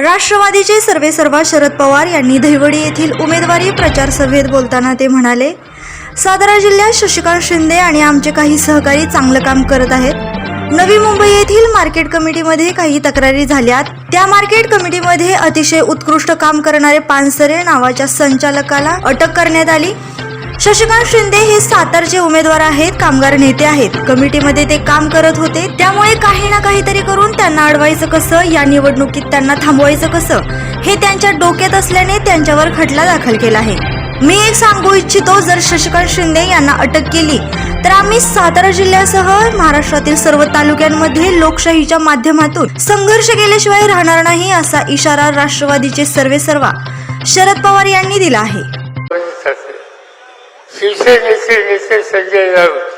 राष्ट्रवादीचे सर्वेसर्वा शरद पवार यांनी दहिवडी येथील उमेदवारी प्रचार सभेत बोलताना ते म्हणाले सातारा जिल्ह्यात शशिकांत शिंदे आणि आमचे काही सहकारी चांगलं काम करत आहेत. नवी मुंबई येथील मार्केट कमिटीमध्ये काही तक्रारी झाल्यात. त्या मार्केट कमिटीमध्ये अतिशय उत्कृष्ट काम करणारे पानसरे नावाच्या संचालकाला अटक करण्यात आली. शशिकांत शिंदे हे सातारचे उमेदवार आहेत कामगार नेते आहेत. कमिटीमध्ये ते काम करत होते. त्यामुळे काही ना काहीतरी करून त्यांना अडवायचं कसं? या निवडणुकीत त्यांना थांबवायचं कसं? हे त्यांच्या डोक्यात असल्याने त्यांच्यावर खटला दाखल केला आहे. मी एक सांगू इच्छितो जर शशिकांत शिंदे यांना अटक केली तर आम्ही सातारा जिल्ह्यासह महाराष्ट्रातील सर्व तालुक्यांमध्ये लोकशाहीच्या माध्यमातून संघर्ष केल्याशिवाय राहणार नाही असा इशारा राष्ट्रवादीचे सर्वेसर्वा शरद पवार यांनी दिला आहे. शिवसेनेचे नेते संजय राऊत.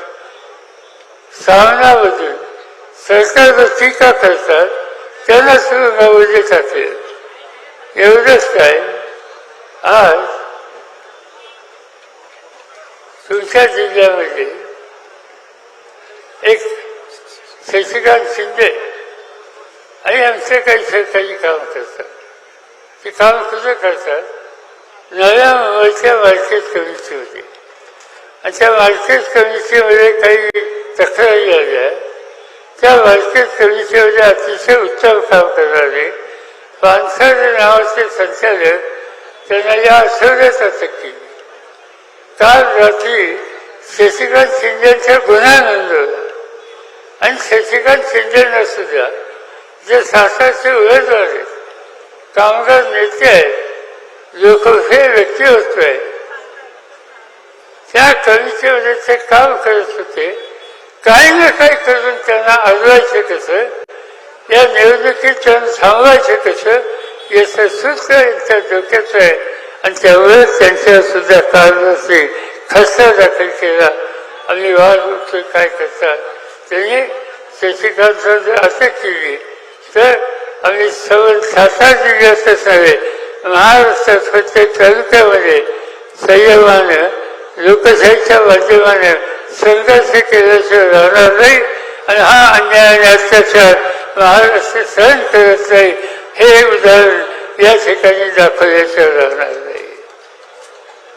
सामनामधून सरकारवर टीका करतात त्यांना सुरू नवले जाते एवढंच काय? आज तुमच्या जिल्ह्यामध्ये एक शशिकांत शिंदे आणि आमचे काही सरकारी काम करतात. ते काम कसं करतात? नव्या मुंबईच्या मार्केट कमिटी होती. आणि त्या मार्केट कमिटीमध्ये काही तक्रारी आल्या. त्या मार्केट कमिटीमध्ये अतिशय उत्तम काम करणारे पानसर नावाचे संचालक त्यांना या आठवड्यात अटक केली. काल रात्री शशिकांत शिंदेचा गुन्हा नोंदवला. आणि शशिकांत शिंदेना सुद्धा जे सातारचे उमेदवार आहेत कामगार नेते आहेत लोकशाही व्यक्तिमत्व आहे त्या म्हणजे ते काम करत होते काही ना काही करून त्यांना अडवायचं कसं? या निवडणुकीत त्यांना थांबवायचं कसं याचं सूत्र यांच्या डोक्याचं आहे. आणि त्यावेळेस त्यांच्या सुद्धा कारणाचे खर्चा दाखल केला. आणि वाद उठतो काय करतात? त्यांनी शशिकांत जर अटक केली. तर आम्ही सवन सातारा जिल्ह्यातच नव्हे महाराष्ट्रात प्रत्येक तालुक्यामध्ये संयमानं लोकशाहीच्या माध्यमाने संघर्ष केल्याशिवाय राहणार नाही. आणि हा अन्याय आणि अत्याचार महाराष्ट्र सहन करत नाही. हे उदाहरण या ठिकाणी दाखवल्याशिवाय राहणार नाही.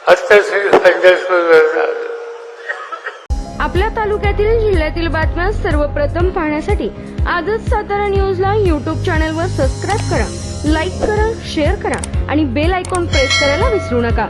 आत्ता आपल्या तालुक्यातील जिल्ह्यातील बातम्या सर्वप्रथम पाहण्यासाठी आजच सातारा न्यूजला यूट्यूब चॅनलवर सबस्क्राईब करा लाईक करा शेअर करा आणि बेल आयकॉन प्रेस करायला विसरू नका.